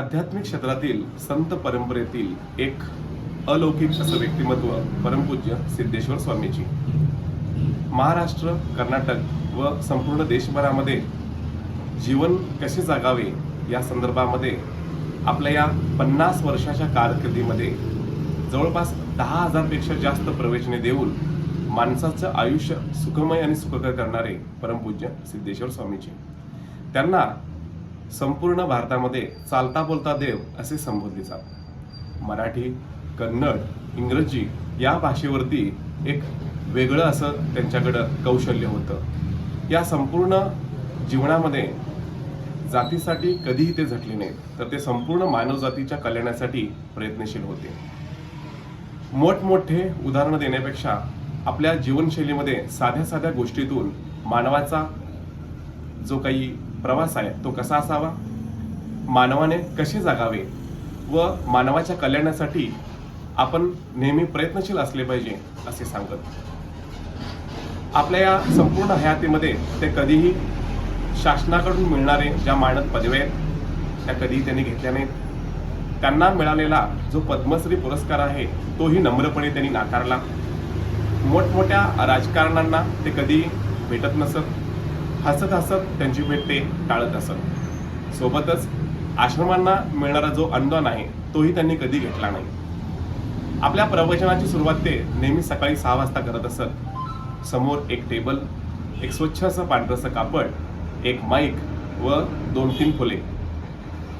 आध्यात्मिक क्षेत्रातील संत परंपरेतील एक अलौकिक असं व्यक्तिमत्व परमपूज्य सिद्धेश्वर स्वामीजी. महाराष्ट्र कर्नाटक व संपूर्ण देशभरामध्ये जीवन कसे जगावे या संदर्भामध्ये आपल्या या पन्नास वर्षाच्या कारकिर्दीमध्ये जवळपास दहा हजारपेक्षा जास्त प्रवेशने देऊन माणसाचं आयुष्य सुखमय आणि सुखकर करणारे परमपूज्य सिद्धेश्वर स्वामीजी. त्यांना संपूर्ण भारतामध्ये चालता बोलता देव असे संबोधले जात. मराठी कन्नड इंग्रजी या भाषेवरती एक वेगळं असं त्यांच्याकडं कौशल्य होतं. या संपूर्ण जीवनामध्ये जातीसाठी कधीही ते झटले नाहीत तर ते संपूर्ण मानवजातीच्या कल्याणासाठी प्रयत्नशील होते. मोठमोठे उदाहरणं देण्यापेक्षा आपल्या जीवनशैलीमध्ये साध्या साध्या गोष्टीतून मानवाचा जो काही प्रवास आहे तो कसा असावा? मानवाने कसे जगावे? व मानवाच्या कल्याणासाठी आपण नेहमी प्रयत्नशील असले पाहिजे असे सांगत. आपल्या या संपूर्ण हयातीमध्ये ते कधीही शासनाकडून मिळणारे ज्या मानद पदव्या आहेत त्या कधीही त्यांनी घेतल्या नाहीत. त्यांना मिळालेला जो पद्मश्री पुरस्कार आहे तोही नम्रपणे त्यांनी नाकारला. मोठमोठ्या राजकारणांना ते कधी भेटत नसत. हसत हसत त्यांची भेट ते टाळत असत. सोबतच आश्रमांना मिळणारा जो अनुदान आहे तोही त्यांनी कधी घेतला नाही. आपल्या प्रवचनाची सुरुवात ते नेहमी सकाळी सहा वाजता करत असत. समोर एक टेबल एक स्वच्छ असं पांढरसं कापड एक माईक व दोन तीन फुले.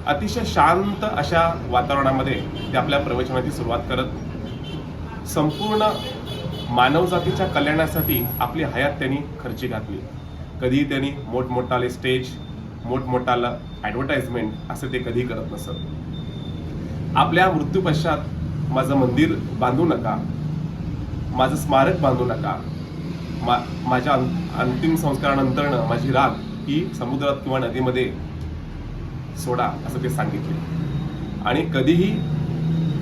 अतिशय शांत अशा वातावरणामध्ये ते आपल्या प्रवचनाची सुरुवात करत संपूर्ण मानवजातीच्या कल्याणासाठी आपली हयात त्यांनी खर्ची घातली. कधीही त्यांनी मोठमोठाले स्टेज मोठमोठाला ॲडव्हर्टाइजमेंट असं ते कधी करत नसत. आपल्या मृत्यूपश्चात माझं मंदिर बांधू नका. माझं स्मारक बांधू नका. मा माझ्या अं- अंतिम संस्कारानंतरनं माझी राग ही समुद्रात किंवा नदीमध्ये सोडा असं ते सांगितले. आणि कधीही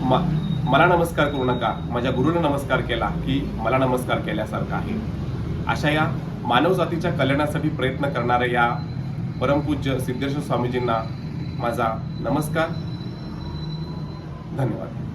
मा मला नमस्कार करू नका. माझ्या गुरुला नमस्कार केला की मला नमस्कार केल्यासारखा आहे. अशा या मानवजातीच्या कल्याणासाठी प्रयत्न करणाऱ्या या परमपूज्य सिद्धेश्वर स्वामीजींना माझा नमस्कार. धन्यवाद.